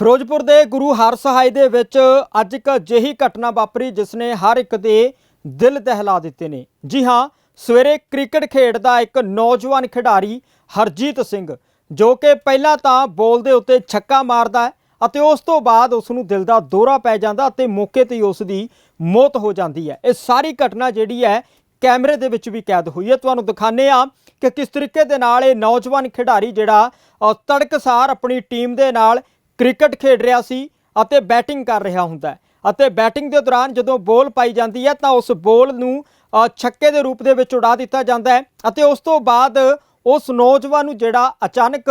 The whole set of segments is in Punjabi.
ਫਿਰੋਜ਼ਪੁਰ ਦੇ ਗੁਰੂ ਹਰਸਹਾਏ ਦੇ ਵਿੱਚ ਅੱਜ ਇੱਕ ਅਜਿਹੀ ਘਟਨਾ ਵਾਪਰੀ ਜਿਸ ਨੇ ਹਰ ਇੱਕ ਦੇ ਦਿਲ ਦਹਿਲਾ ਦਿੱਤੇ ਨੇ। ਜੀ ਹਾਂ, ਸਵੇਰੇ ਕ੍ਰਿਕਟ ਖੇਡਦਾ ਇੱਕ ਨੌਜਵਾਨ ਖਿਡਾਰੀ ਹਰਜੀਤ ਸਿੰਘ, ਜੋ ਕਿ ਪਹਿਲਾਂ ਤਾਂ ਬੋਲ ਦੇ ਉੱਤੇ ਛੱਕਾ ਮਾਰਦਾ ਹੈ ਅਤੇ ਉਸ ਤੋਂ ਬਾਅਦ ਉਸ ਨੂੰ ਦਿਲ ਦਾ ਦੌਰਾ ਪੈ ਜਾਂਦਾ ਅਤੇ ਮੌਕੇ ਤੇ ਹੀ ਉਸ ਦੀ ਮੌਤ ਹੋ ਜਾਂਦੀ ਹੈ। ਇਹ ਸਾਰੀ ਘਟਨਾ ਜਿਹੜੀ ਹੈ ਕੈਮਰੇ ਦੇ ਵਿੱਚ ਵੀ ਕੈਦ ਹੋਈ ਹੈ। ਤੁਹਾਨੂੰ ਦਿਖਾਣੇ ਆ ਕਿ ਕਿਸ ਤਰੀਕੇ ਦੇ ਨਾਲ ਇਹ ਨੌਜਵਾਨ ਖਿਡਾਰੀ ਜਿਹੜਾ ਤੜਕਸਾਰ ਆਪਣੀ ਟੀਮ ਦੇ ਨਾਲ ਕ੍ਰਿਕਟ ਖੇਡ ਰਿਹਾ ਸੀ ਅਤੇ ਬੈਟਿੰਗ ਕਰ ਰਿਹਾ ਹੁੰਦਾ ਅਤੇ ਬੈਟਿੰਗ ਦੇ ਦੌਰਾਨ ਜਦੋਂ ਬੋਲ ਪਾਈ ਜਾਂਦੀ ਹੈ ਤਾਂ ਉਸ ਬੋਲ ਨੂੰ ਛੱਕੇ ਦੇ ਰੂਪ ਦੇ ਵਿੱਚ ਉਡਾ ਦਿੱਤਾ ਜਾਂਦਾ ਹੈ ਅਤੇ ਉਸ ਤੋਂ ਬਾਅਦ ਉਸ ਨੌਜਵਾਨ ਨੂੰ ਜਿਹੜਾ ਅਚਾਨਕ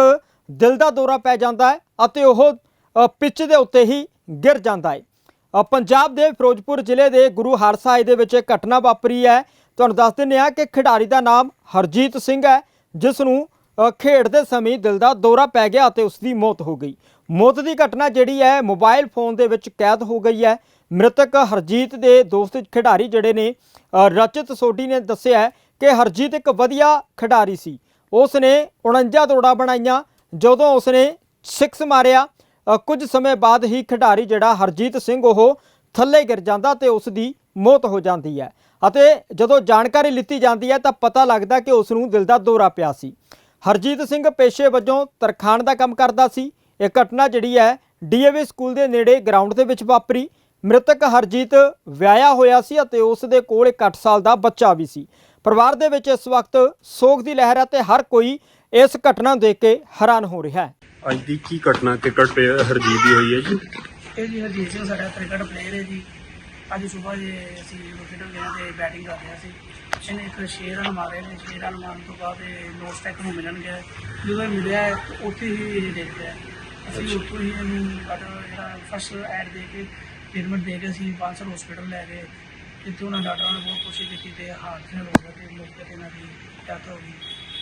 ਦਿਲ ਦਾ ਦੌਰਾ ਪੈ ਜਾਂਦਾ ਹੈ ਅਤੇ ਉਹ ਅ, ਪਿੱਚ ਦੇ ਉੱਤੇ ਹੀ ਗਿਰ ਜਾਂਦਾ ਹੈ। ਪੰਜਾਬ ਦੇ ਫਿਰੋਜ਼ਪੁਰ ਜ਼ਿਲ੍ਹੇ ਦੇ ਗੁਰੂ ਹਰਸਾਏ ਦੇ ਵਿੱਚ ਇਹ ਘਟਨਾ ਵਾਪਰੀ ਹੈ। ਤੁਹਾਨੂੰ ਦੱਸ ਦਿੰਦੇ ਹਾਂ ਕਿ ਖਿਡਾਰੀ ਦਾ ਨਾਮ ਹਰਜੀਤ ਸਿੰਘ ਹੈ ਜਿਸ ਨੂੰ ਅ, ਖੇਡਦੇ ਸਮੇਂ ਦਿਲ ਦਾ ਦੌਰਾ ਪੈ ਗਿਆ ਅਤੇ ਉਸ ਦੀ ਮੌਤ ਹੋ ਗਈ। ਮੌਤ ਦੀ ਘਟਨਾ ਜਿਹੜੀ ਹੈ ਮੋਬਾਈਲ ਫੋਨ ਦੇ ਵਿੱਚ ਕੈਦ ਹੋ ਗਈ ਹੈ। ਮ੍ਰਿਤਕ ਹਰਜੀਤ ਦੇ ਦੋਸਤ ਖਿਡਾਰੀ ਜਿਹੜੇ ਨੇ ਅ, ਰਚਿਤ ਸੋਢੀ ਨੇ ਦੱਸਿਆ ਹੈ ਕਿ ਹਰਜੀਤ ਇੱਕ ਵਧੀਆ ਖਿਡਾਰੀ ਸੀ। ਉਸ ਨੇ 49 ਦੌੜਾਂ ਬਣਾਈਆਂ ਜਦੋਂ ਉਸ ਨੇ 6 ਮਾਰਿਆ। ਅ, ਕੁਝ ਸਮੇਂ ਬਾਅਦ ਹੀ ਖਿਡਾਰੀ ਜਿਹੜਾ ਹਰਜੀਤ ਸਿੰਘ ਉਹ ਥੱਲੇ ਗਿਰ ਜਾਂਦਾ ਤੇ ਉਸ ਦੀ ਮੌਤ ਹੋ ਜਾਂਦੀ ਹੈ। ਅਤੇ ਜਦੋਂ ਜਾਣਕਾਰੀ ਲਿੱਤੀ ਜਾਂਦੀ ਹੈ ਤਾਂ ਪਤਾ ਲੱਗਦਾ ਕਿ ਉਸ ਨੂੰ ਦਿਲ ਦਾ ਦੌਰਾ ਪਿਆ ਸੀ। ਹਰਜੀਤ ਸਿੰਘ ਪੇਸ਼ੇ ਵਜੋਂ ਤਰਖਾਣ ਦਾ ਕੰਮ ਕਰਦਾ ਸੀ। ਇਹ ਘਟਨਾ ਜਿਹੜੀ ਹੈ ਡੀਏਵੀ ਸਕੂਲ ਦੇ ਨੇੜੇ ਗਰਾਊਂਡ ਦੇ ਵਿੱਚ ਵਾਪਰੀ। ਮ੍ਰਿਤਕ ਹਰਜੀਤ ਵਿਆਹਿਆ ਹੋਇਆ ਸੀ ਅਤੇ ਉਸ ਦੇ ਕੋਲ ਇੱਕ 8 ਸਾਲ ਦਾ ਬੱਚਾ ਵੀ ਸੀ। ਪਰਿਵਾਰ ਦੇ ਵਿੱਚ ਇਸ ਵਕਤ ਸੋਗ ਦੀ ਲਹਿਰ ਹੈ ਤੇ ਹਰ ਕੋਈ ਇਸ ਘਟਨਾ ਨੂੰ ਦੇਖ ਕੇ ਹੈਰਾਨ ਹੋ ਰਿਹਾ ਹੈ। ਅੱਜ ਦੀ ਕੀ ਘਟਨਾ ਕ੍ਰਿਕਟ ਪਲੇਅਰ ਹਰਜੀਤ ਦੀ ਹੋਈ ਹੈ ਜੀ? ਇਹ ਜੀ ਹਰਜੀਤ ਸਿੰਘ ਸਾਡਾ ਕ੍ਰਿਕਟ ਪਲੇਅਰ ਹੈ ਜੀ। ਅੱਜ ਸਵੇਰ ਜੇ ਅਸੀਂ ਖੇਡਣ ਗਏ ਤੇ ਬੈਟਿੰਗ ਕਰ ਰਿਹਾ ਸੀ ਇਹਨੇ ਇੱਕ ਛੇ ਰਨ ਮਾਰੇ ਨੇ ਛੇ ਰਨ ਮਾਰਨ ਤੋਂ ਬਾਅਦ ਇਹ ਨੋ ਸਟੈਕ ਨੂੰ ਮਿਲਣ ਗਿਆ। ਜਦੋਂ ਇਹ ਮਿਲਿਆ ਉੱਥੇ ਹੀ ਇਹ ਗਿਆ ਅਸੀਂ ਉੱਥੋਂ ਹੀ ਇਹਨੂੰ ਜਿਹੜਾ ਫਸਟ ਐਡ ਦੇ ਕੇ ਟ੍ਰੀਟਮੈਂਟ ਦੇ ਕੇ ਅਸੀਂ ਬਾਂਸਰ ਹਸਪੀਟਲ ਲੈ ਗਏ। ਜਿੱਥੇ ਉਹਨਾਂ ਡਾਕਟਰਾਂ ਨੇ ਬਹੁਤ ਕੋਸ਼ਿਸ਼ ਕੀਤੀ ਤੇ ਹਾਰਟ ਫੇਲ ਹੋ ਗਿਆ ਤੇ ਮੌਕੇ ਤੇ ਇਹਨਾਂ ਦੀ ਡੈਥ ਹੋ ਗਈ।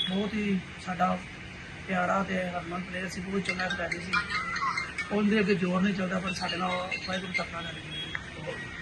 ਬਹੁਤ ਹੀ ਸਾਡਾ ਪਿਆਰਾ ਤੇ ਹਰਮਨ ਪਲੇਅਰ ਸੀ ਬਹੁਤ ਚੰਗਾ ਖਿਡਾਰੀ ਸੀ। ਉਹਦੇ ਅੱਗੇ ਜ਼ੋਰ ਨਹੀਂ ਚੱਲਦਾ ਪਰ ਸਾਡੇ ਨਾਲ ਵਾਹਿਗੁਰੂ ਤੱਕ ਨਾਲ ਲੱਗ